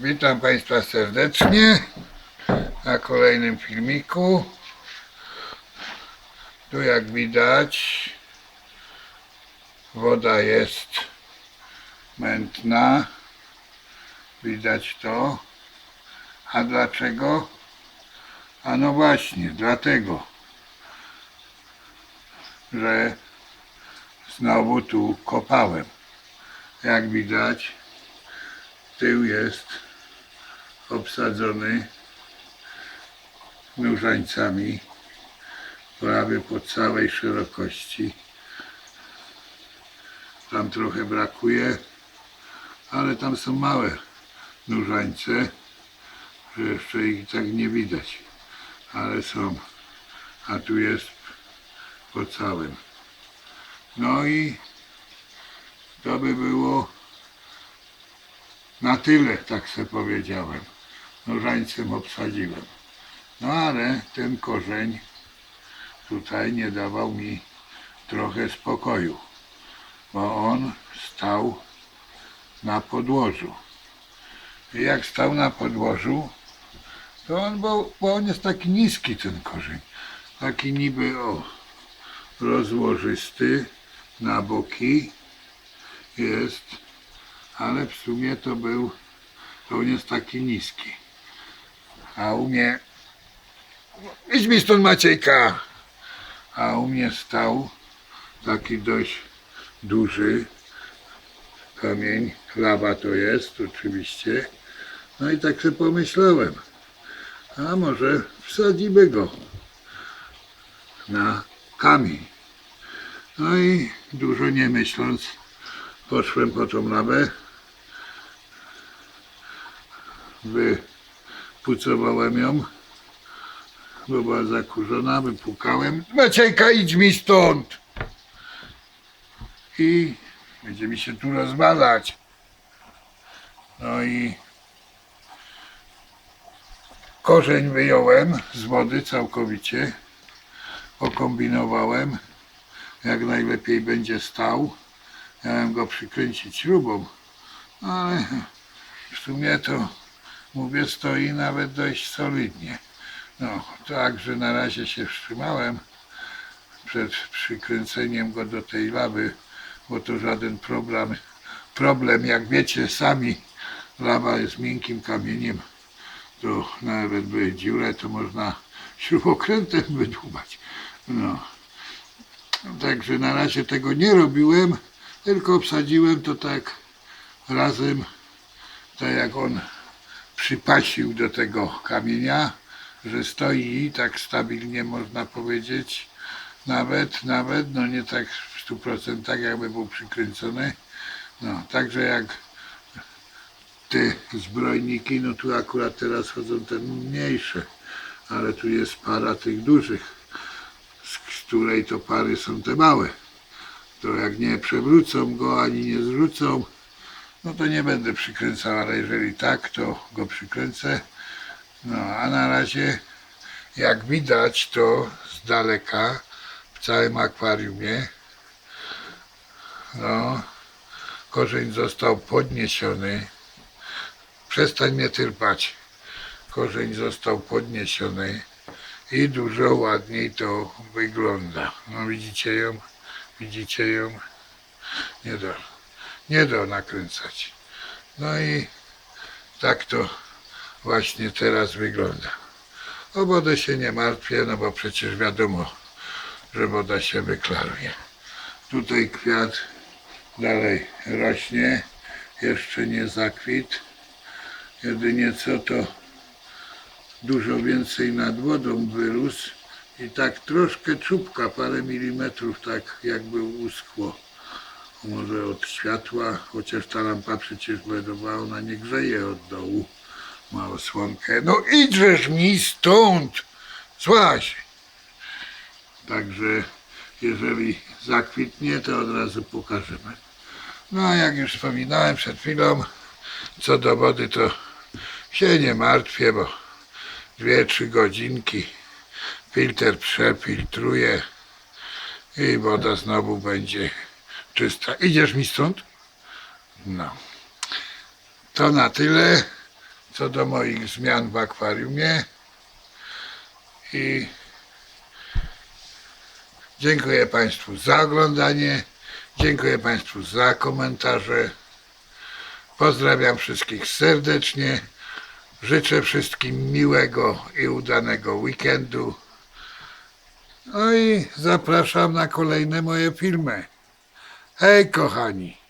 Witam Państwa serdecznie na kolejnym filmiku. Tu jak widać woda jest mętna. Widać to. A dlaczego? A no właśnie, dlatego, że znowu tu kopałem. Jak widać, tył jest obsadzony nóżańcami prawie po całej szerokości. Tam trochę brakuje, ale tam są małe nóżańce, że jeszcze ich tak nie widać, ale są, a tu jest po całym. No i to by było na tyle, tak sobie powiedziałem. Nożańcem obsadziłem. No ale ten korzeń tutaj nie dawał mi trochę spokoju, bo on stał na podłożu. I jak stał na podłożu, to on, bo, bo on jest taki niski ten korzeń. Taki niby o rozłożysty na boki jest ale w sumie to był, jest taki niski. A u mnie, idź mi stąd Maciejka, a u mnie stał taki dość duży kamień, lawa to jest oczywiście. No i tak sobie pomyślałem, a może wsadzimy go na kamień. No i dużo nie myśląc, poszłem po tą lawę, wypucowałem ją, bo była zakurzona, wypukałem. Maciejka, idź mi stąd! I będzie mi się tu rozwalać. No i korzeń wyjąłem z wody całkowicie. Pokombinowałem, jak najlepiej będzie stał. Miałem go przykręcić śrubą, ale w sumie to mówię, stoi nawet dość solidnie. No, także na razie się wstrzymałem przed przykręceniem go do tej lawy, bo to żaden problem. Problem, jak wiecie sami, lawa jest miękkim kamieniem, to nawet by dziurę to można śrubokrętem wydłubać. No. Także na razie tego nie robiłem, tylko obsadziłem to tak razem, tak jak on przypasił do tego kamienia, że stoi tak stabilnie można powiedzieć, nawet, nawet, no nie tak w stu procentach jakby był przykręcony, no także jak te zbrojniki, no tu akurat teraz chodzą te mniejsze, ale tu jest para tych dużych, z której to pary są te małe. To jak nie przewrócą go ani nie zrzucą, no to nie będę przykręcał, ale jeżeli tak, to go przykręcę. No a na razie, jak widać, to z daleka w całym akwariumie, no, korzeń został podniesiony. Przestań mnie tyrpać. Korzeń został podniesiony i dużo ładniej to wygląda. No widzicie ją? Widzicie ją? Nie do, nie do nakręcać. No i tak to właśnie teraz wygląda. O wodę się nie martwię, no bo przecież wiadomo, że woda się wyklaruje. Tutaj kwiat dalej rośnie, jeszcze nie zakwit. Jedynie co to dużo więcej nad wodą wyrósł i tak troszkę czubka, parę milimetrów tak jakby uschło. Może od światła, chociaż ta lampa przecież bledowała, ona nie grzeje od dołu. Ma osłonkę. No idźesz mi stąd! Złaś! Także jeżeli zakwitnie, to od razu pokażemy. No a jak już wspominałem przed chwilą, co do wody, to się nie martwię, bo dwie, trzy godzinki filtr przefiltruje i woda znowu będzie czysta. Idziesz mi stąd? No. To na tyle. co do moich zmian w akwariumie. I dziękuję Państwu za oglądanie. Dziękuję Państwu za komentarze. Pozdrawiam wszystkich serdecznie. Życzę wszystkim miłego i udanego weekendu. No i zapraszam na kolejne moje filmy. Hej kochani!